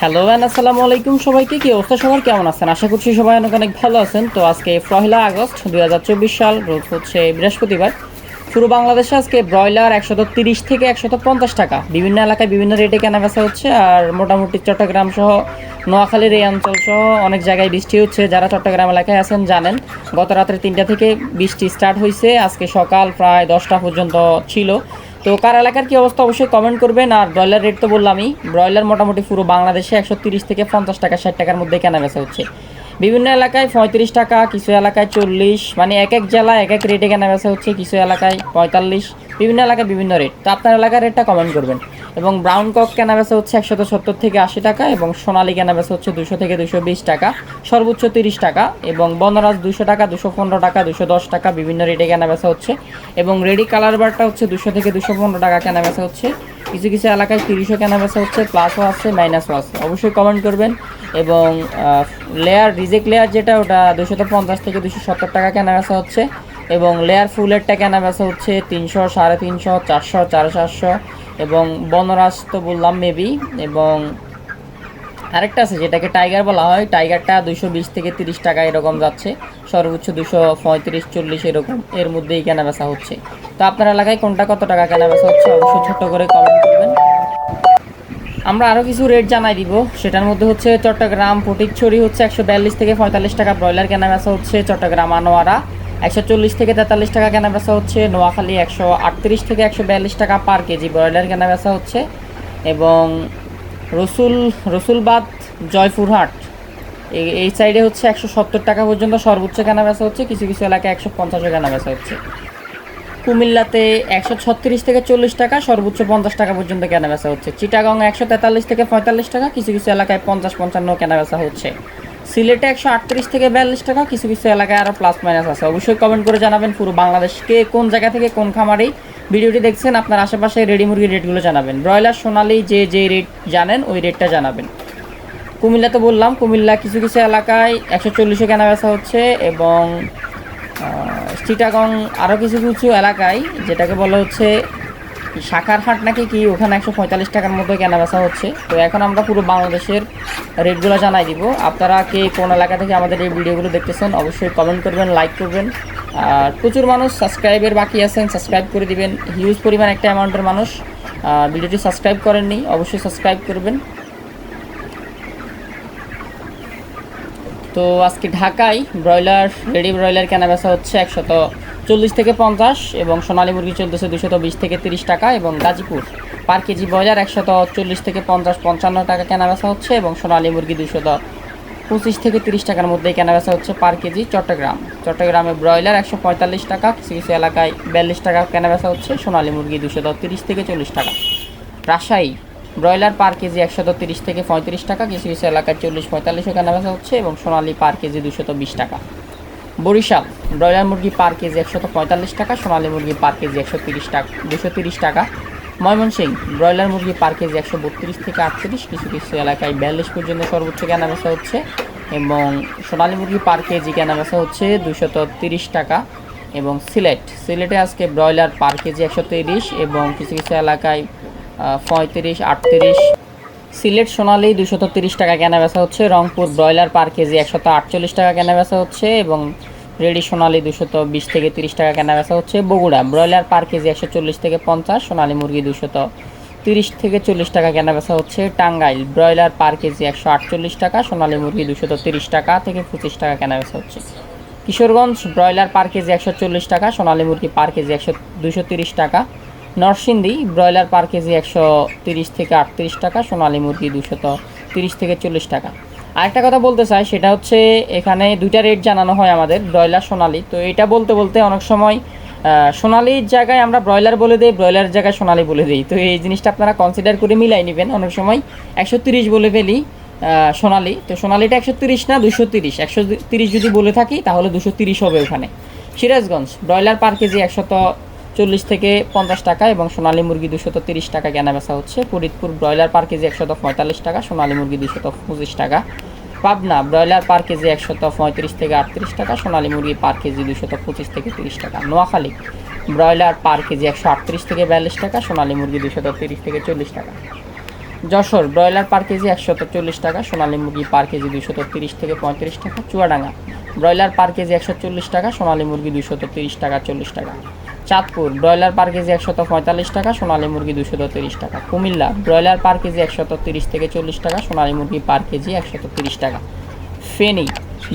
Hello and আসসালামু আলাইকুম সবাইকে, কি অবস্থা সবার? কেমন আছেন? আশা করছি সবাই অনেক অনেক ভালো আছেন। তো আজকে পহেলা আগস্ট দু হাজার চব্বিশ সাল, রোজ হচ্ছে বৃহস্পতিবার। পুরো বাংলাদেশে আজকে ব্রয়লার একশত তিরিশ থেকে একশত পঞ্চাশ টাকা। বিভিন্ন এলাকায় বিভিন্ন রেটে কেনা বেচা হচ্ছে। আর মোটামুটি চট্টগ্রাম সহ নোয়াখালীর এই অঞ্চল সহ অনেক জায়গায় বৃষ্টি হচ্ছে। যারা চট্টগ্রাম এলাকায় আছেন জানেন, গত রাত্রে তিনটা থেকে বৃষ্টি স্টার্ট হয়েছে আজকে সকাল প্রায় দশটা পর্যন্ত ছিল। তো কার এলাকার কী অবস্থা অবশ্যই কমেন্ট করবেন। আর ব্রয়লার রেট তো বললামই ব্রয়লার মোটামুটি পুরো বাংলাদেশে একশো তিরিশ থেকে পঞ্চাশ টাকা, ষাট টাকার মধ্যে কেনা বেচা হচ্ছে। বিভিন্ন এলাকায় পঁয়ত্রিশ টাকা, কিছু এলাকায় চল্লিশ মানে এক এক জেলায় এক এক রেটে কেনা বেচা হচ্ছে কিছু এলাকায় পঁয়তাল্লিশ, বিভিন্ন এলাকায় বিভিন্ন রেট তো আপনার এলাকার রেটটা কমেন্ট করবেন। এবং ব্রাউন কক কেনা বেচা হচ্ছে একশত সত্তর থেকে আশি টাকা এবং সোনালি কেনা বেচা হচ্ছে দুশো থেকে দুশো বিশ টাকা, সর্বোচ্চ তিরিশ টাকা এবং বনরাজ দুশো টাকা দুশো পনেরো টাকা দুশো দশ টাকা বিভিন্ন রেটে কেনা বেচা হচ্ছে এবং রেডি কালার বারটা হচ্ছে দুশো থেকে দুশো পনেরো টাকা কেনা বেচা হচ্ছে। কিছু কিছু এলাকায় তিরিশও কেনা বেচা হচ্ছে প্লাসও আছে মাইনাসও আছে। অবশ্যই কমেন্ট করবেন এবং লেয়ার রিজেক্ট লেয়ার যেটা ওটা দুশো পঞ্চাশ থেকে দুশো সত্তর টাকা কেনা বেচা হচ্ছে এবং লেয়ার ফুলেরটা কেনা বেচা হচ্ছে তিনশো, সাড়ে তিনশো, চারশো সাড়ে চারশো এবং বনরাজ তো বললাম মেবি, এবং আরেকটা আছে যেটাকে টাইগার বলা হয়। টাইগারটা দুশো বিশ থেকে তিরিশ টাকা এরকম যাচ্ছে। সর্বোচ্চ দুশো পঁয়ত্রিশ, চল্লিশ এরকম এর মধ্যেই কেনা বেচা হচ্ছে। তো আপনার এলাকায় কোনটা কত টাকা কেনা বেচা হচ্ছে অবশ্যই ছোট্ট করে কমেন্ট করবেন। আমরা আরও কিছু রেট জানাই দিব। সেটার মধ্যে হচ্ছে চট্টগ্রাম ফটিকছড়ি হচ্ছে একশো বিয়াল্লিশ থেকে পঁয়তাল্লিশ টাকা। ব্রয়লার কেনা বেচা হচ্ছে চট্টগ্রাম আনোয়ারা। একশো চল্লিশ থেকে তেতাল্লিশ টাকা কেনা বেচা হচ্ছে, নোয়াখালী একশো আটত্রিশ থেকে একশো বিয়াল্লিশ টাকা পার কেজি ব্রয়লার কেনা বেচা হচ্ছে এবং রসুল, রসুলবাদ, জয়পুরহাট এই সাইডে হচ্ছে একশো সত্তর টাকা পর্যন্ত সর্বোচ্চ কেনা বেচা হচ্ছে, কিছু কিছু এলাকায় একশো পঞ্চাশও কেনা বেচা হচ্ছে। কুমিল্লাতে একশো ছত্রিশ থেকে চল্লিশ টাকা, সর্বোচ্চ পঞ্চাশ টাকা পর্যন্ত কেনা বেচা হচ্ছে। চিটাগং একশো তেতাল্লিশ থেকে পঁয়তাল্লিশ টাকা, কিছু কিছু এলাকায় পঞ্চাশ পঞ্চান্ন কেনা বেচা হচ্ছে। সিলেটে একশো আটত্রিশ থেকে বিয়াল্লিশ টাকা, কিছু কিছু এলাকায় আরও প্লাস মাইনাস আছে। অবশ্যই কমেন্ট করে জানাবেন পুরো বাংলাদেশকে কোন জায়গা থেকে কোন খামারেই ভিডিওটি দেখছেন, আপনার আশেপাশে রেডি মুরগির রেটগুলো জানাবেন। ব্রয়লার, সোনালি যে যে রেট জানেন, ওই রেটটা জানাবেন। কুমিল্লা তো বললাম, কুমিল্লা কিছু কিছু এলাকায় একশো চল্লিশে কেনা বেচা হচ্ছে এবং চিটাগং আরও কিছু কিছু এলাকায় যেটাকে বলা হচ্ছে শাখার হাট নাকি কি? ওখানে একশো পঁয়তাল্লিশ টাকার মতো কেনা বেচা হচ্ছে। তো এখন আমরা পুরো বাংলাদেশের রেটগুলো জানাই দিব। আপনারা কে কোন এলাকা থেকে আমাদের এই ভিডিওগুলো দেখতেছেন, অবশ্যই কমেন্ট করবেন লাইক করবেন। আর প্রচুর মানুষ সাবস্ক্রাইবের বাকি আছেন সাবস্ক্রাইব করে দিবেন। হিউজ পরিমাণ একটা অ্যামাউন্টের মানুষ ভিডিওটি সাবস্ক্রাইব করেননি, অবশ্যই সাবস্ক্রাইব করবেন। তো আজকে ঢাকায় ব্রয়লার রেডি ব্রয়লার কেনা বেচা হচ্ছে একশত চল্লিশ থেকে পঞ্চাশ এবং সোনালী মুরগি চলতেছে দুশত বিশ থেকে তিরিশ টাকা এবং গাজীপুর পার কেজি ব্রয়লার একশত চল্লিশ থেকে পঞ্চাশ, পঞ্চান্ন টাকা কেনা বেচা হচ্ছে এবং সোনালী মুরগি দুশত পঁচিশ থেকে তিরিশ টাকার মধ্যেই কেনা বেচা হচ্ছে পার কেজি চট্টগ্রাম। চট্টগ্রামে ব্রয়লার একশো পঁয়তাল্লিশ টাকা, কিছু কিছু এলাকায় বিয়াল্লিশ টাকা কেনা বেচা হচ্ছে, সোনালী মুরগি দুশত তিরিশ থেকে চল্লিশ টাকা। রাজশাহী, ব্রয়লার পার কেজি একশত তিরিশ থেকে পঁয়ত্রিশ টাকা, কিছু কিছু এলাকায় চল্লিশ, পঁয়তাল্লিশও কেনা বেচা হচ্ছে এবং সোনালী পার কেজি দুশত বিশ টাকা। বরিশাল ব্রয়লার মুরগি পার কেজি একশত পঁয়তাল্লিশ টাকা, সোনালী মুরগি পার কেজি একশো তিরিশ টাকা দুশো তিরিশ টাকা। ময়মনসিংহ ব্রয়লার মুরগি পার কেজি একশো বত্রিশ থেকে আটত্রিশ কিছু কিছু এলাকায় বিয়াল্লিশ পর্যন্ত সর্বোচ্চ কেনা বেচা হচ্ছে এবং সোনালী মুরগি পার কেজি কেনা বেচা হচ্ছে দুশত তিরিশ টাকা এবং সিলেট। সিলেটে আজকে ব্রয়লার পার কেজি একশো তিরিশ এবং কিছু কিছু এলাকায় পঁয়ত্রিশ, আটত্রিশ সিলেট সোনালি দুশত তিরিশ টাকা কেনা বেচা হচ্ছে, রংপুর ব্রয়লার পার কেজি একশত আটচল্লিশ টাকা কেনা বেচা হচ্ছে এবং রেডি সোনালি দুশত বিশ থেকে তিরিশ টাকা কেনা বেচা হচ্ছে। বগুড়া ব্রয়লার পার কেজি একশো চল্লিশ থেকে পঞ্চাশ, সোনালি মুরগি দুশত তিরিশ থেকে চল্লিশ টাকা কেনা বেচা হচ্ছে। টাঙ্গাইল ব্রয়লার পার কেজি একশো আটচল্লিশ টাকা, সোনালি মুরগি দুশত তিরিশ টাকা থেকে পঁচিশ টাকা কেনা বেচা হচ্ছে। কিশোরগঞ্জ ব্রয়লার পার কেজি একশো চল্লিশ টাকা, সোনালী মুরগি পার কেজি একশো দুশো তিরিশ টাকা নরসিংদী, ব্রয়লার পার কেজি একশো তিরিশ থেকে আটত্রিশ টাকা, সোনালী মুরগি দুশত তিরিশ থেকে চল্লিশ টাকা। আরেকটা কথা বলতে চাই, সেটা হচ্ছে এখানে দুইটা রেট জানানো হয় আমাদের, ব্রয়লার, সোনালি। তো এটা বলতে বলতে অনেক সময় সোনালির জায়গায় আমরা ব্রয়লার বলে দিই ব্রয়লার জায়গায় সোনালী বলে দিই। তো এই জিনিসটা আপনারা কনসিডার করে মিলাই নেবেন। অনেক সময় একশো তিরিশ বলে ফেলি সোনালি। তো সোনালিটা একশো তিরিশ না, দুশো তিরিশ। একশো তিরিশ যদি বলে থাকি, তাহলে দুশো তিরিশ হবে ওখানে। সিরাজগঞ্জ, ব্রয়লার পার কেজি একশত চল্লিশ থেকে পঞ্চাশ টাকা এবং সোনালী মুরগি দুশত তিরিশ টাকা কেনা বেচা হচ্ছে। ফরিদপুর ব্রয়লার পার কেজি একশত পঁয়তাল্লিশ টাকা, সোনালী মুরগি দুশত পঁচিশ টাকা। পাবনা ব্রয়লার পার কেজি একশত পঁয়ত্রিশ থেকে আটত্রিশ টাকা, সোনালী মুরগি পার কেজি দুশত পঁচিশ থেকে তিরিশ টাকা। নোয়াখালী ব্রয়লার পার কেজি একশো আটত্রিশ থেকে বিয়াল্লিশ টাকা, সোনালী মুরগি দুশত তিরিশ থেকে চল্লিশ টাকা। যশোর ব্রয়লার পার কেজি একশত চল্লিশ টাকা, সোনালী মুরগি পার কেজি দুইশত তিরিশ থেকে পঁয়ত্রিশ টাকা। চুয়াডাঙ্গা ব্রয়লার পার কেজি একশো চল্লিশ টাকা, সোনালী মুরগি দুইশত তিরিশ টাকা, চল্লিশ টাকা। চাঁদপুর, ব্রয়লার পার কেজি একশত পঁয়তাল্লিশ টাকা, সোনালী মুরগি দুশত তিরিশ টাকা। কুমিল্লা, ব্রয়লার পার কেজি একশত তিরিশ থেকে চল্লিশ টাকা, সোনালী মুরগি পার কেজি একশত তিরিশ টাকা। ফেনি,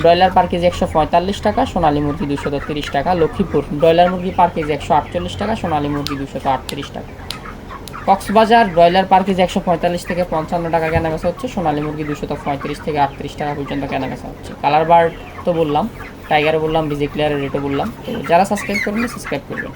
ব্রয়লার পার কেজি একশো পঁয়তাল্লিশ টাকা, সোনালী মুরগি দুশত তিরিশ টাকা। লক্ষ্মীপুর, ব্রয়লার মুরগি পার কেজি একশো আটচল্লিশ টাকা, সোনালী মুরগি দুশত আটত্রিশ টাকা। কক্সবাজার ব্রয়লার পার্কে যে একশো পঁয়তাল্লিশ থেকে পঞ্চান্ন টাকা কেনা বেচা হচ্ছে, সোনালী মুরগি দুশো পঁয়ত্রিশ থেকে আটত্রিশ টাকা পর্যন্ত কেনা বেচা হচ্ছে। কালার বার্ড তো বললাম টাইগার বললাম বিজি ক্লিয়ারের রেটও বললাম। তো যারা সাবস্ক্রাইব করবেন সাবস্ক্রাইব করবেন।